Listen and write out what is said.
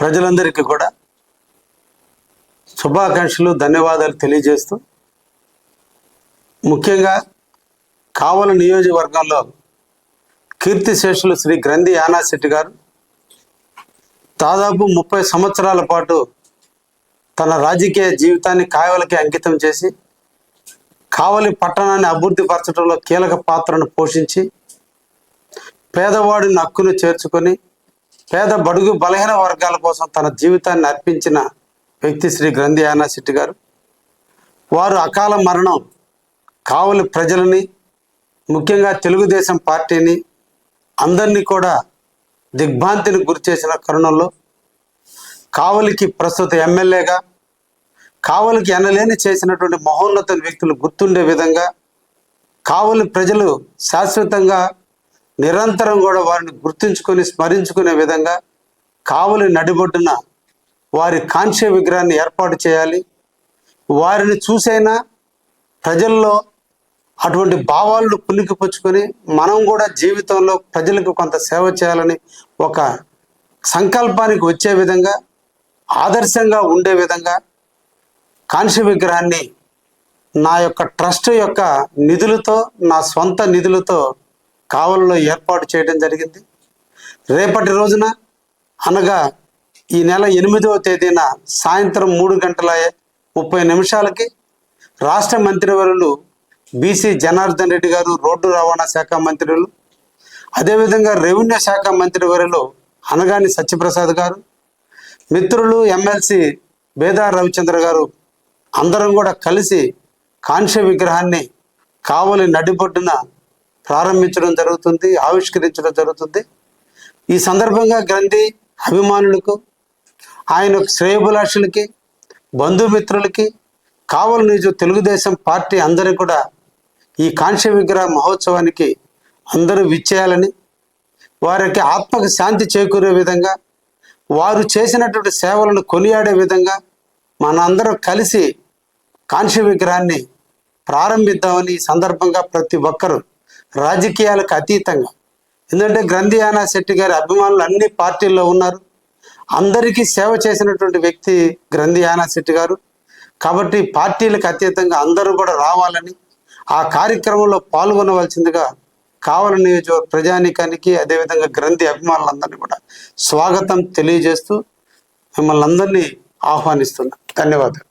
ప్రజలందరికీ కూడా శుభాకాంక్షలు ధన్యవాదాలు తెలియజేస్తూ ముఖ్యంగా కావల నియోజకవర్గంలో కీర్తిశేషులు శ్రీ గ్రంథి యానాశెట్టి గారు దాదాపు ముప్పై సంవత్సరాల పాటు తన రాజకీయ జీవితాన్ని కావలికి అంకితం చేసి కావలి పట్టణాన్ని అభివృద్ధి పరచడంలో కీలక పాత్రను పోషించి పేదవాడిని హక్కును చేర్చుకొని పేద బడుగు బలహీన వర్గాల కోసం తన జీవితాన్ని అర్పించిన వ్యక్తి శ్రీ గ్రంథి యానాశెట్టి గారు. వారు అకాల మరణం కావలి ప్రజలని ముఖ్యంగా తెలుగుదేశం పార్టీని అందరినీ కూడా దిగ్భ్రాంతిని గురి చేసిన కరుణంలో కావలికి ప్రస్తుత ఎమ్మెల్యేగా కావలికి ఎనలేని చేసినటువంటి మహోన్నత వ్యక్తులు గుర్తుండే విధంగా కావలి ప్రజలు శాశ్వతంగా నిరంతరం కూడా వారిని గుర్తుంచుకొని స్మరించుకునే విధంగా కావలి నడిబొడ్డున వారి కాంస్య విగ్రహాన్ని ఏర్పాటు చేయాలి. వారిని చూసైనా ప్రజల్లో అటువంటి భావాలను పుణికిపుచ్చుకొని మనం కూడా జీవితంలో ప్రజలకు కొంత సేవ చేయాలని ఒక సంకల్పానికి వచ్చే విధంగా ఆదర్శంగా ఉండే విధంగా కాంస్య విగ్రహాన్ని నా యొక్క ట్రస్ట్ యొక్క నిధులతో నా సొంత నిధులతో కావలలో ఏర్పాటు చేయడం జరిగింది. రేపటి రోజున అనగా ఈ నెల ఎనిమిదవ తేదీన సాయంత్రం మూడు గంటల ముప్పై నిమిషాలకి రాష్ట్ర మంత్రివర్యులు బీసీ జనార్దన్ రెడ్డి గారు రోడ్డు రవాణా శాఖ మంత్రులు అదేవిధంగా రెవెన్యూ శాఖ మంత్రివర్యులు అనగాని సత్యప్రసాద్ గారు మిత్రులు ఎమ్మెల్సీ బేదా రవిచంద్ర గారు అందరం కూడా కలిసి కాంస్య విగ్రహాన్ని కావలి నడిబొడ్డున ప్రారంభించడం జరుగుతుంది ఆవిష్కరించడం జరుగుతుంది. ఈ సందర్భంగా గ్రంథి అభిమానులకు ఆయన శ్రేయభిలాషులకి బంధుమిత్రులకి కావలి నియోజక తెలుగుదేశం పార్టీ అందరూ కూడా ఈ కాంస్య విగ్రహ మహోత్సవానికి అందరూ విచ్చేయాలని వారికి ఆత్మకు శాంతి చేకూరే విధంగా వారు చేసినటువంటి సేవలను కొనియాడే విధంగా మనందరం కలిసి కాంస్య విగ్రహాన్ని ప్రారంభిద్దామని ఈ సందర్భంగా ప్రతి ఒక్కరూ రాజకీయాలకు అతీతంగా. ఎందుకంటే గ్రంథి యానా శెట్టి గారి అభిమానులు అన్ని పార్టీల్లో ఉన్నారు. అందరికీ సేవ చేసినటువంటి వ్యక్తి గ్రంథి యానా శెట్టి గారు. కాబట్టి పార్టీలకు అతీతంగా అందరూ కూడా రావాలని ఆ కార్యక్రమంలో పాల్గొనవలసిందిగా కావల నియోజకవర్గ ప్రజానీకానికి అదేవిధంగా గ్రంథి అభిమానులందరినీ కూడా స్వాగతం తెలియజేస్తూ మిమ్మల్ని అందరినీ ఆహ్వానిస్తున్నాను ధన్యవాదాలు.